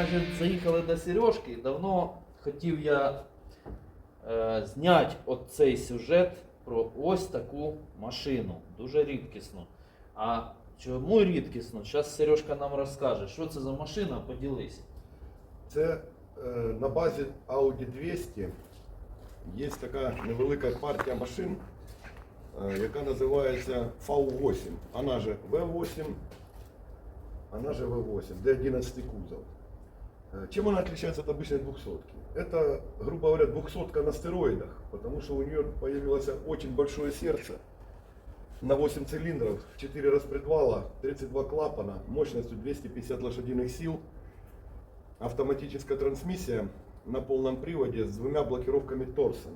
значить, заїхали до Сережки. Давно хотів я е, зняти оцей сюжет про ось таку машину. Дуже рідкісну. А чому рідкісну? Зараз Сережка нам розкаже, що це за машина, поділись. Це е, на базі Audi 200 є така невелика партія машин, е, яка називається V8. Вона же V8, вона же V8, D11 кузов. Э, Чем она отличается от обычной двухсотки? Это, грубо говоря, двухсотка на стероидах, потому что у нее появилось очень большое сердце на 8 цилиндров, 4 распредвала, 32 клапана, мощностью 250 лошадиных сил, автоматическая трансмиссия на полном приводе с двумя блокировками торса.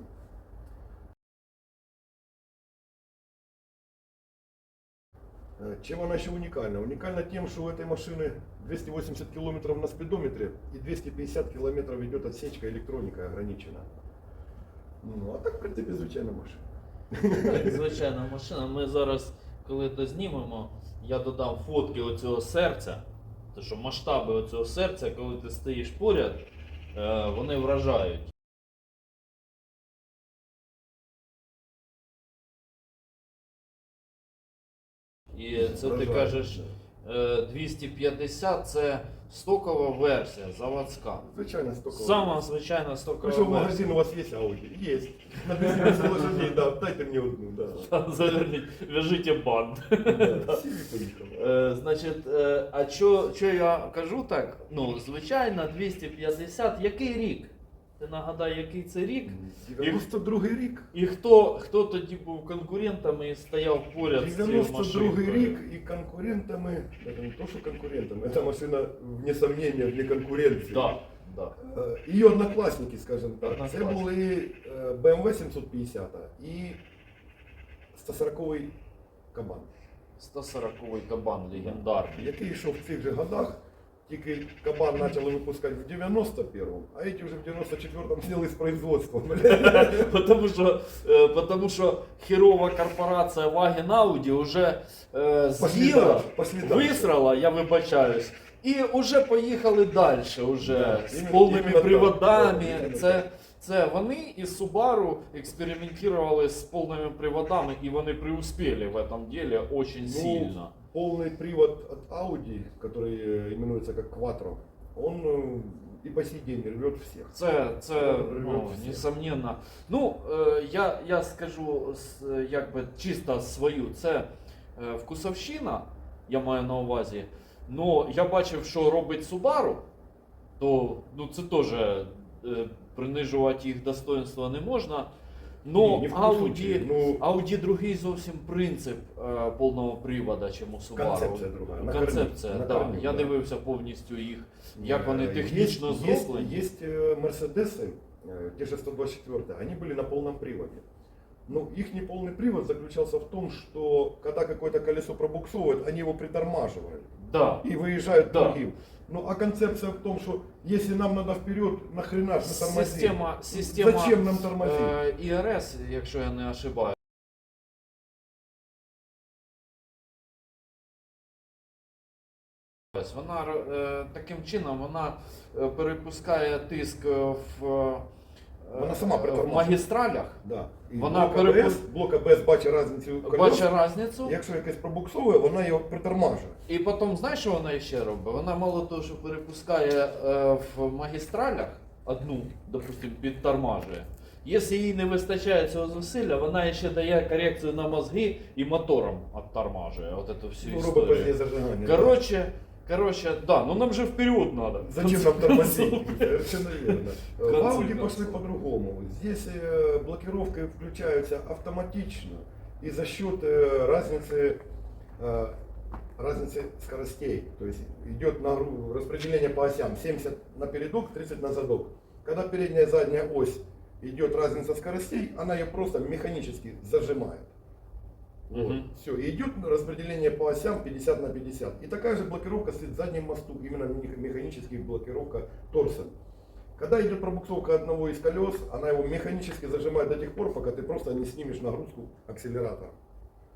Чем она еще уникальна? Уникальна тем, что у этой машины 280 километров на спидометре и 250 километров идет отсечка электроника ограничена. Ну, а так, в принципе, звичайна машина. Так, звичайна машина. Ми зараз, коли то знімемо, я додам фотки оцього серця. Тому що масштаби оцього серця, коли ти стоїш поряд, е, вони вражають. І це ти кажеш, е, 250 це стокова версія, заводська. Звичайно, столько. Сама звичайна стокова что, в версія. магазин у вас есть Audi? Есть. На 250 лошадей, да, дайте мне одну, да. Заверніть, вяжіть бант. Да. Е, значить, е, а що, що я кажу так? Ну, звичайно, 250. Який рік? Нагадай, який це рік? 92 рік. І хто, хто тоді був конкурентами і стояв поряд з цією 92 машинкою? рік і конкурентами, это не то, що конкурентами, эта машина, вне сомнения, вне конкуренції. Да, да. Е, Її однокласники, скажімо так. Це Однокласники. були е, BMW 750 і 140 кабан, 140-й кабан легендарний. який йшов в цих же годах. Тільки кабан почали випускати в 91-му, а эти вже в 94-му зняли з производства. Потому що, е, потому що херова корпорація Wagen Audi вже з'їла, дальше. висрала, я вибачаюсь, і вже поїхали далі уже, Да, з повними приводами. це, це вони і Subaru експериментували з повними приводами, і вони преуспели в этом деле очень Ну, сильно Полный привод от Audi, который э, именуется как Quattro, он э, и по сей день рвет всех. Це, це Рвет ну, всіх. несомненно. Ну, е, я, я скажу с- е, якби чисто свою, це е, вкусовщина, я маю на увазі. Ну, я бачив, що робить Subaru, то ну, це теж е, принижувати їх достоинства не можна. Ну, Ні, ні в коєму Audi, случаї. Ну, Audi другий зовсім принцип е, повного привода, чим у Subaru. Концепція друга. На Концепція, корню, на да. корню, Я да. дивився повністю їх, як вони Э, технічно есть, есть, зроблені. есть э, Мерседесы, э, те же 124, они были на полном приводе. Но их неполный привод заключался в том, что когда какое-то колесо пробуксовывает, они его притормаживают Да. и выезжают Да. другим. Ну а концепция в том, что если нам надо вперед, нахрена ж мы тормозим? Система, система Зачем нам тормозить? е, ІРС, якщо я не ошибаюсь. Вона е, таким чином вона е, перепускає тиск е, в, е, Вона сама в притормажує. магістралях, Да. І Вона блок перепу- АБС, блок АБС бачить різницю колес. бачить різницю. Якщо якесь пробуксовує, вона його притормажує. І потім, знаєш, що вона ще робить? Вона мало того, що перепускає е, в магістралях одну, допустим, підтормажує. Якщо їй не вистачає цього зусилля, вона ще дає корекцію на мозги і мотором оттормажує. От эту всю Ну, робить історію. зажигання. Короче, короче, да, ну нам же вперед надо. Зачем нам тормозить? Совершенно верно. В концов. пошли по-другому. Здесь э, блокировки включаются автоматично и за счет э, разницы, э, разницы скоростей. То есть идет нагру- распределение по осям 70 на передок, 30 на задок. Когда передняя и задняя ось идет разница скоростей, она ее просто механически зажимает. Вот. Все, и идет распределение по осям 50 на 50. И такая же блокировка стоит в заднем мосту, именно мех- механическая блокировка торса. Когда идет пробуксовка одного из колес, она его механически зажимает до тех пор, пока ты просто не снимешь нагрузку акселератора.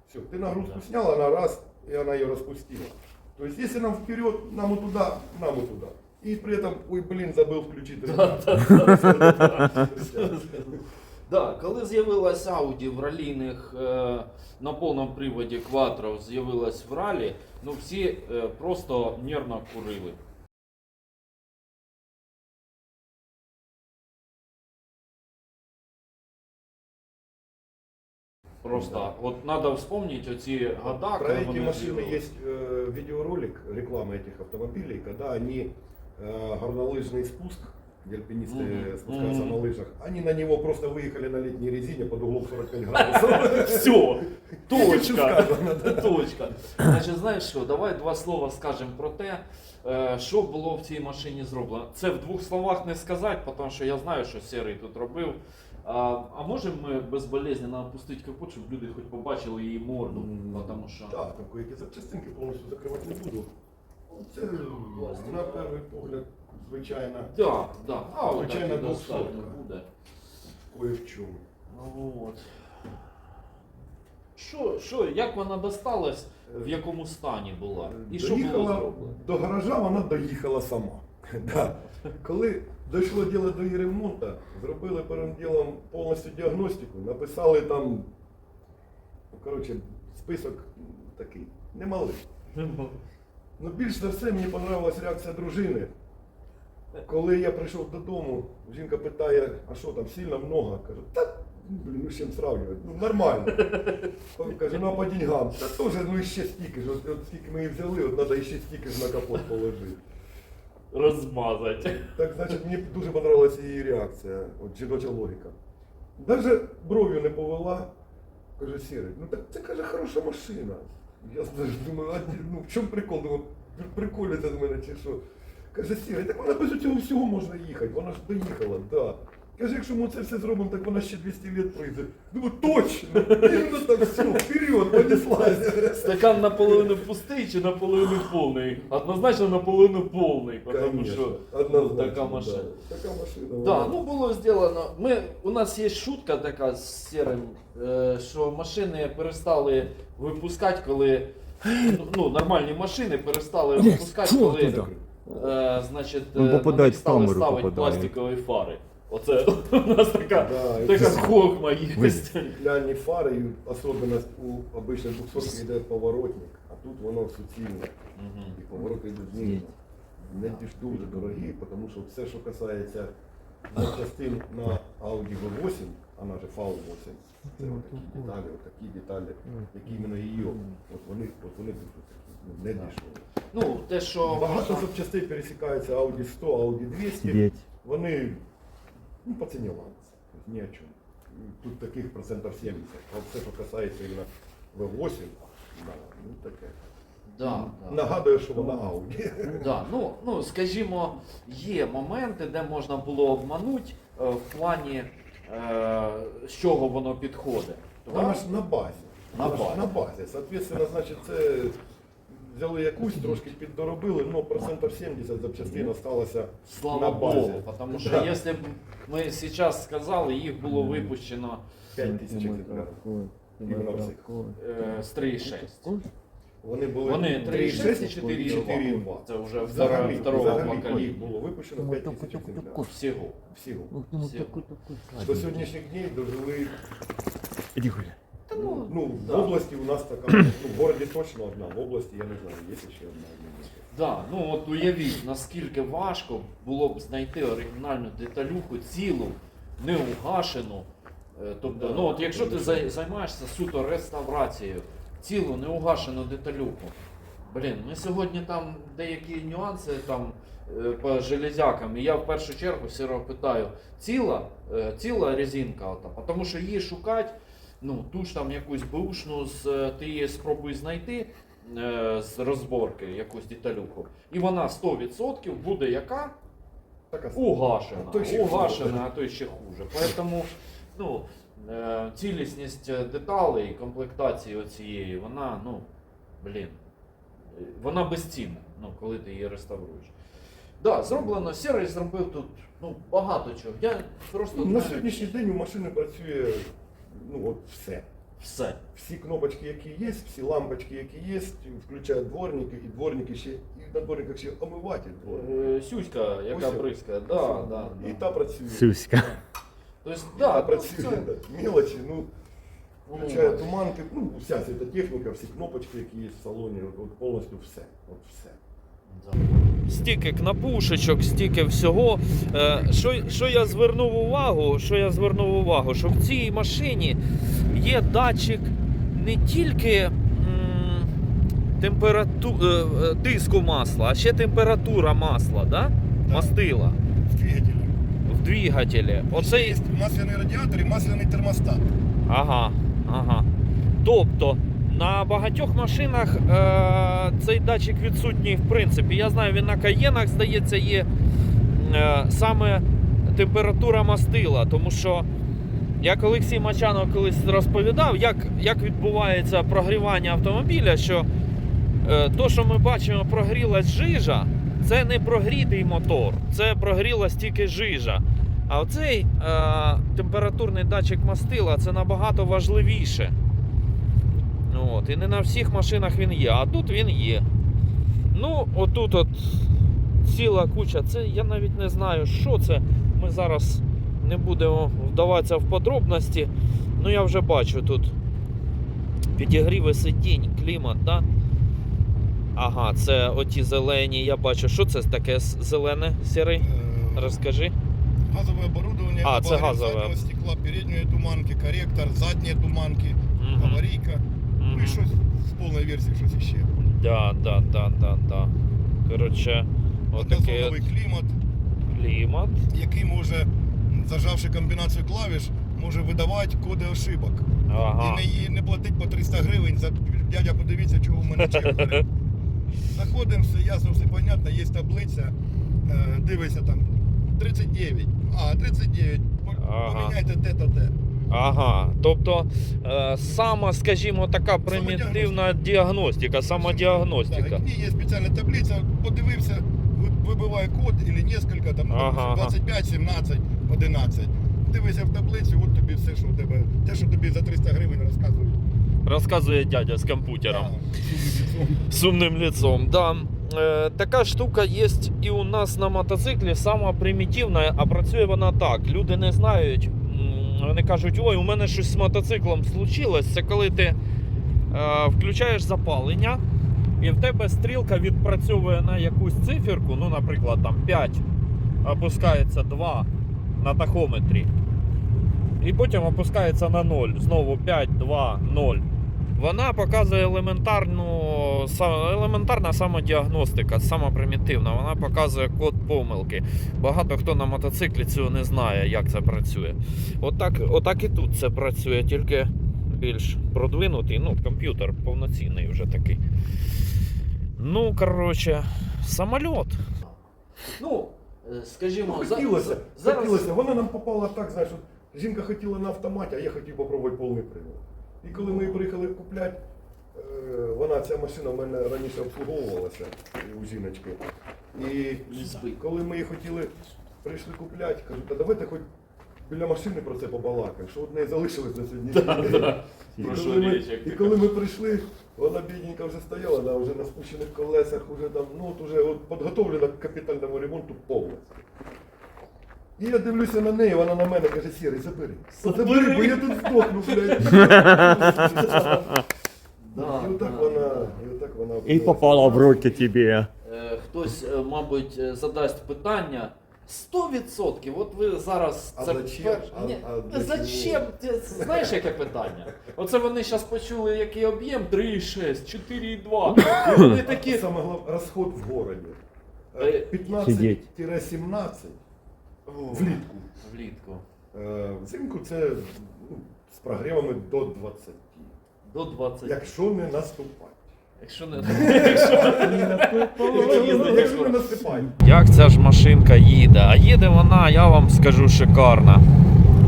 Все, ты нагрузку Да. снял, она раз, и она ее распустила. То есть, если нам вперед, нам и туда, нам и туда. И при этом, ой, блин, забыл включить. Да, коли з'явилась Audi в ралійних е, на повному приводі Quattro з'явилась в ралі, ну всі е, просто нервно курили. Просто от надо вспомнить оці года, Про коли эти вони машины з'явились. есть э, видеоролик, реклама этих автомобилей, когда они э, горнолыжный спуск, где альпинисты Мгм. спускаются Мгм. на лыжах, они на него просто выехали на летней резине под углом 45 градусов. Все, точка. сказано, да. Точка. Значить, знаєш що, давай два слова скажемо про те, е, що було в цій машині зроблено. Це в двох словах не сказати, тому що я знаю, що Серий тут робив. А, а можемо ми безболезненно опустити капот, щоб люди хоч побачили її морду, тому що. Так, там кое-які запчастинки повністю закривати не буду. Це на перший погляд, звичайно, Так, так. А, от Звичайно, так і двохсотка. достатньо буде. кое в чому. Ну, От. Що, що, як вона досталась, в якому стані була? І що було Доїхала зроблено? до гаража, вона доїхала сама. Да. Коли дійшло діло до її ремонту, зробили першим ділом повністю діагностику, написали там, ну, коротше, список такий, немалий. Ну, більш за все мені понравилась реакція дружини. Коли я прийшов додому, жінка питає, а що там, сильно много? Кажу, та блін, ну з чим сравнювати? Ну нормально. Каже, ну а по деньгам, та теж ну ще стільки ж, от, от скільки ми її взяли, от треба ще стільки ж на капот положити. Розмазати. Так, значить, мені дуже понравилася її реакція, от жіноча логіка. Навіть бров'ю не повела, каже, Сірий, ну так це каже хороша машина. Я знаєш, думаю, а ну в чому прикол? Думаю, ви приколюєте з мене чи що? Каже, Сіра, так вона без цього всього можна їхати, вона ж доїхала, да. Каже, якщо ми це все зробимо, так вона ще 200 років пройде. Думаю, точно! Іменно так все, вперед, понеслась. Стакан наполовину пустий чи наполовину повний? Однозначно наполовину повний, тому Конечно, що ну, однозначно, така машина. Да. Така машина. Да, ну було зроблено. Ми, у нас є шутка така з Серим, е, що машини перестали випускати, коли. Ну, нормальні машини перестали випускати, коли е, значить, е, Ну, на в стали камеру, ставити пластикові фари. Оце у нас така, Да, і така це- хохма є. Стеклянні фари, і особливість у обичних 200 йде поворотник, а тут воно суцільне. Мгм. І повороти йдуть знизу. Не діж дуже дорогі, тому що все, що касається запчастин на Audi V8, вона же V8, це отакі деталі, отакі деталі, які іменно її, от вони, от вони дуже такі, ну, не дешеві. Ну, те, що Багато запчастин пересікаються Audi 100, Audi 200. Сидеть. Вони ну, по ціні ладиться. Ні о чому. Тут таких процентів 70. А все, що касається іменно V8, да, ну таке. Да, да. Нагадую, що вона Audi. Да, ну, ну, скажімо, є моменти, де можна було обманути е, в плані, е, з чого воно підходить. Вона ж на базі. На Вона ж базі. на базі. Соответственно, значить, це взяли якусь, трошки піддоробили, але процентів 70 запчастин осталося Слава на базі. Богу, тому що Да. якщо б ми зараз сказали, їх було випущено 5 тисяч екземплярів. Е, з 3,6. Вони були Вони 3,6 і 4,2. 4,2. Це вже Взагалі, второго взагалі покоління. їх було випущено 5 тисяч екземплярів. Всього. Всього. Всього. До сьогоднішніх днів дожили Иди гуляй. Та ну, Ну, да. в області у нас така, ну, в городі точно одна, в області я не знаю, є ще одна. Да, ну от уявіть, наскільки важко було б знайти оригінальну деталюху, цілу, неугашену. Е, Тобто, Да. ну от якщо ти зай- займаєшся суто реставрацією, цілу неугашену деталюху. Блін, ми сьогодні там деякі нюанси там е, по железякам. І я в першу чергу Сіро питаю, ціла, е, ціла резинка, ота, тому що її шукати, ну ту ж там якусь бушну, з, е, ти її спробуй знайти е, з розборки, якусь деталюху. І вона 100% буде яка? Така Угашена. А то ще Угашена, а то ще хуже. Поэтому, ну, е, цілісність е, деталей, комплектації оцієї, вона, ну, блін, е, вона безцінна, ну, коли ти її реставруєш. Да, зроблено, Серий зробив тут ну, багато чого. Я просто на сьогоднішній день у машини працює ну, от все. Все. Всі кнопочки, які є, всі лампочки, які є, включають дворники, і дворники ще, і на дворниках ще омиватель дворник. Е, Сюська, яка Ось. бризкає. Да, да, І да. та працює. Сюська. Тобто, І та да, працює. це- да. Мелочі, ну, Ну, включає туманки, ну, вся ця техніка, всі кнопочки, які є в салоні, от, от повністю все. От все. Стільки кнопушечок, стільки всього. Е, Що, що я звернув увагу, що я звернув увагу, що в цій машині є датчик не тільки температу, е, е, тиску масла, а ще температура масла, да? мастила В двигателі. в двигателі. Оцей масляний радіатор і масляний термостат. Ага, ага. Тобто на багатьох машинах е, цей датчик відсутній в принципі. Я знаю, він на каєнах, здається, є е, саме температура мастила. Тому що як Олексій Мачанов колись розповідав, як, як відбувається прогрівання автомобіля, що е, то, що ми бачимо, прогрілась жижа, це не прогрітий мотор, це прогрілась тільки жижа. А оцей е, температурний датчик мастила це набагато важливіше. От, і не на всіх машинах він є, а тут він є. Ну, отут от ціла куча. Це я навіть не знаю, що це. Ми зараз не будемо вдаватися в подробності. Ну, я вже бачу тут підігріви сидінь, клімат, да? Ага, це оті зелені, я бачу. Що це таке зелене, сірий? Розкажи. Газовое оборудование, А, це газове. стекла, передньої туманки, корректор, задні туманки, аварійка. Ну і щось з повної версії, щось іще. Да, да, да, да, да. Коротше, отакий Однозоновий клімат, клімат. який може, зажавши комбінацію клавіш, може видавати коди ошибок. Ага. І не, не платить по 300 гривень за дядя, подивіться, чого в мене чек горить. Заходимо, все ясно, все понятно, є таблиця, е, дивися там 39. А, 39. По- Ага. Поміняйте те та те. Ага. Тобто е, сама, скажімо, така примітивна діагностика, самодіагностика. Так, є спеціальна таблиця, подивився, ви- вибиває код або несколько, там, Ага, ага. 25, 17, 11. Дивися в таблицю, от тобі все, що в тебе, те, що тобі за 300 гривень розказують. Розказує дядя з комп'ютером. Так, Сумним лицом. Да. Е, така штука є і у нас на мотоциклі, сама примітивна, а працює вона так. Люди не знають. Вони кажуть, ой, у мене щось з мотоциклом случилось. Це коли ти е, включаєш запалення, і в тебе стрілка відпрацьовує на якусь циферку, ну, наприклад, там 5, опускається 2 на тахометрі. І потім опускається на 0. Знову 5, 2, 0. Вона показує елементарну, елементарна самодіагностика, сама примітивна. Вона показує код помилки. Багато хто на мотоциклі цього не знає, як це працює. Отак, отак і тут це працює, тільки більш продвинутий. Ну, комп'ютер повноцінний вже такий. Ну, коротше, самоліт. Ну, скажімо, Хотілося, хотілося. Вона нам попала так, знаєш, от жінка хотіла на автоматі, а я хотів попробувати повний привод. І коли ми її приїхали купляти, е, вона, ця машина в мене раніше обслуговувалася у жіночки. І коли ми її хотіли, прийшли купляти, кажу, та давайте хоч біля машини про це побалакаємо, що от неї залишилось на сьогоднішній день. І коли ми- І коли ми прийшли, вона бідненька вже стояла, да, вже на спущених колесах, вже там, ну от уже от підготовлена к капітальному ремонту повністю. І я дивлюся на неї, вона на мене каже, Сірий, забери. Забери, бо я тут здохну, блядь. Да, І отак да, вона, да. і отак вона. И попала в руки тебе. Е, Хтось, е, мабуть, е, задасть питання. 100%, от ви зараз А це зачем? пер- А- а зачем? Ти знаєш, яке питання? Оце вони зараз почули, який об'єм 3,6, 4,2. І вони такі. Саме головне, розход в городі. Е, 15-17 влітку. Влітку. Взимку це ну, з прогрівами до 20. До 20. Якщо не наступати. Якщо не. Якщо не наступати. Як ця ж машинка їде? А їде вона, я вам скажу, шикарно.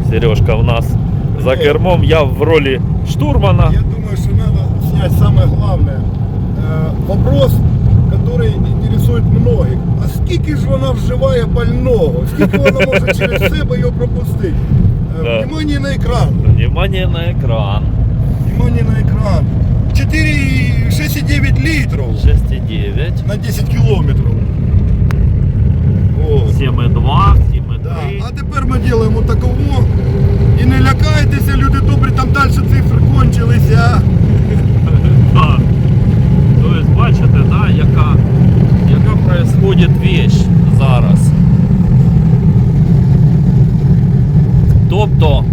Сережка в нас за кермом, я в ролі штурмана. Я думаю, что надо снять самое главное. Э, вопрос, который интересует многих. А скільки ж вона вживає пального? Скільки вона може через себе його пропустити? Е, Внимание на екран. Внимание на екран. Внимание на экран. 4, 6,9 литров 6,9. на 10 километров. О. 7,2, 7,3. Да. А тепер ми робимо таково. І не лякайтеся, люди добрі, там далі цифри кончилися. Да. Тобто, бачите, да, яка, яка происходит вещь зараз. Тобто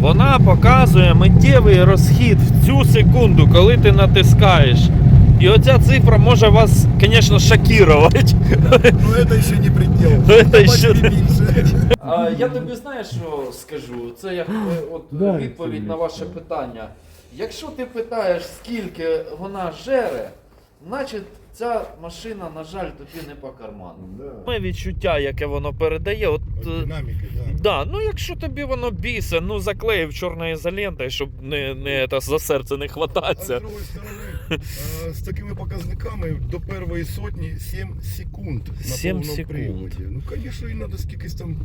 вона показує миттєвий розхід в цю секунду, коли ти натискаєш. І оця цифра може вас, звісно, шокувати. Ну це ще не предел. Це ще не- більше. А, я тобі знаєш, що скажу? Це як е, от, Да, відповідь це на ваше питання. Якщо ти питаєш, скільки вона жере, значить ця машина, на жаль, тобі не по карману. Да. Моє відчуття, яке воно передає, от. е, Динаміки, да. Да, ну якщо тобі воно бісе, ну заклеїв чорною ізолентою, щоб не, не та, за серце не А з хвататися. другої сторони, е, з такими показниками до першої сотні 7 секунд на 7 повному секунд. приводі. Ну, звісно, і треба скількись там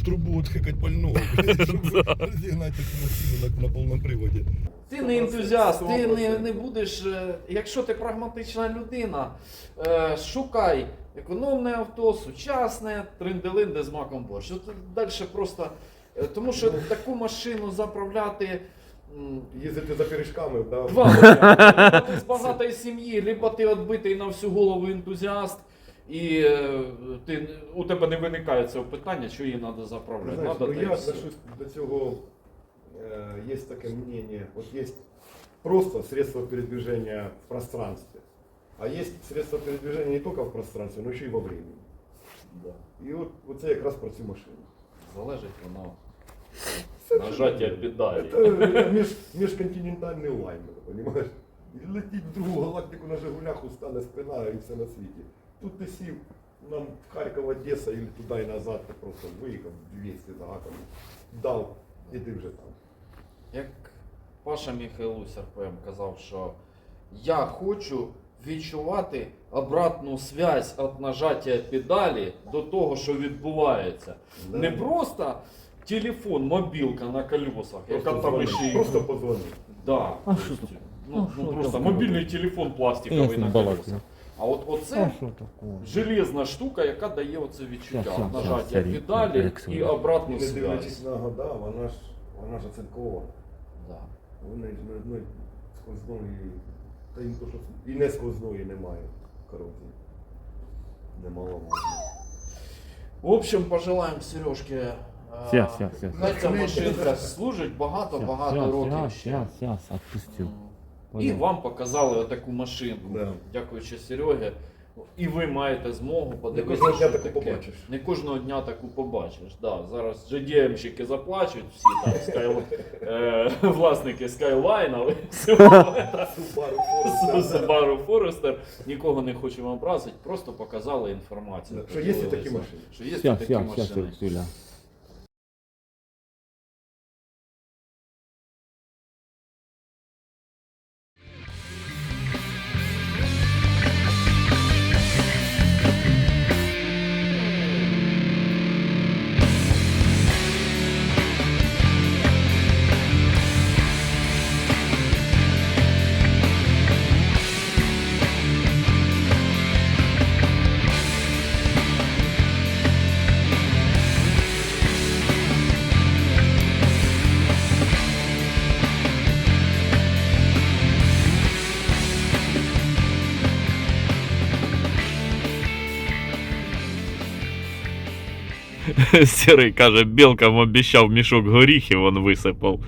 в трубу от хекать пального, щоб розігнати таку машину на, на повному приводі. Ти не ентузіаст, ти не, не будеш. е, Якщо ти прагматична людина, е, шукай економне авто, сучасне, тринделинде з маком борщ. Далі просто. е, Тому що таку машину заправляти. Їздити за пиріжками, да. Два варіанти. Ти з багатої сім'ї, либо ти відбитий на всю голову ентузіаст, і е, ти, у тебе не виникає цього питання, що її треба заправляти. Знаєш, Надо, ну, я отношусь до цього, э, есть такое мнение, вот есть просто средство передвижения в пространстве, а есть средство передвижения не только в пространстве, но еще и во времени. Да. І от, оце якраз про цю машину. Залежить воно. Нажаття педалі. Це між, міжконтинентальний лайнер, розумієш? І летіть в другу галактику на Жигулях, устане спина і все на світі. Тут ти сів, нам Харків, Одеса, і туди і назад, ти просто виїхав 200 за гаком, дав, і ти вже там. Як Паша Міхайлусь РПМ казав, що я хочу відчувати обратну связь від нажаття педалі до того, що відбувається. Да. Не просто телефон, мобілка на колесах, яка там ще й Просто позвони. Да. А що таке? Ну, ну що просто мобільний телефон пластиковий на колесах. А от оце железна штука, яка дає оце відчуття Щас, нажаття щас, педалі і обратну І не дивлячись на года, вона ж, вона ж оцинкована. Да. Вони ж не- ну, сквозної, та не то, що і не сквозної немає корозії. Немало В общем, пожелаем Сережке. е, Все, все, все. Хай ця машинка служить багато-багато років. Сейчас, сейчас, отпустил. І вам показали таку машинку. Да. Дякуючи Серегі. І ви маєте змогу подивитися. кожного дня таку побачиш. Не кожного дня таку побачиш. Да, зараз GDM-щики заплачуть, всі там скай... е, власники Skyline, Subaru Forester. Нікого не хочемо образити, просто показали інформацію. Що є такі машини. Що є такі машини. Сірий каже, білкам обіцяв мішок горіхів, він висипав.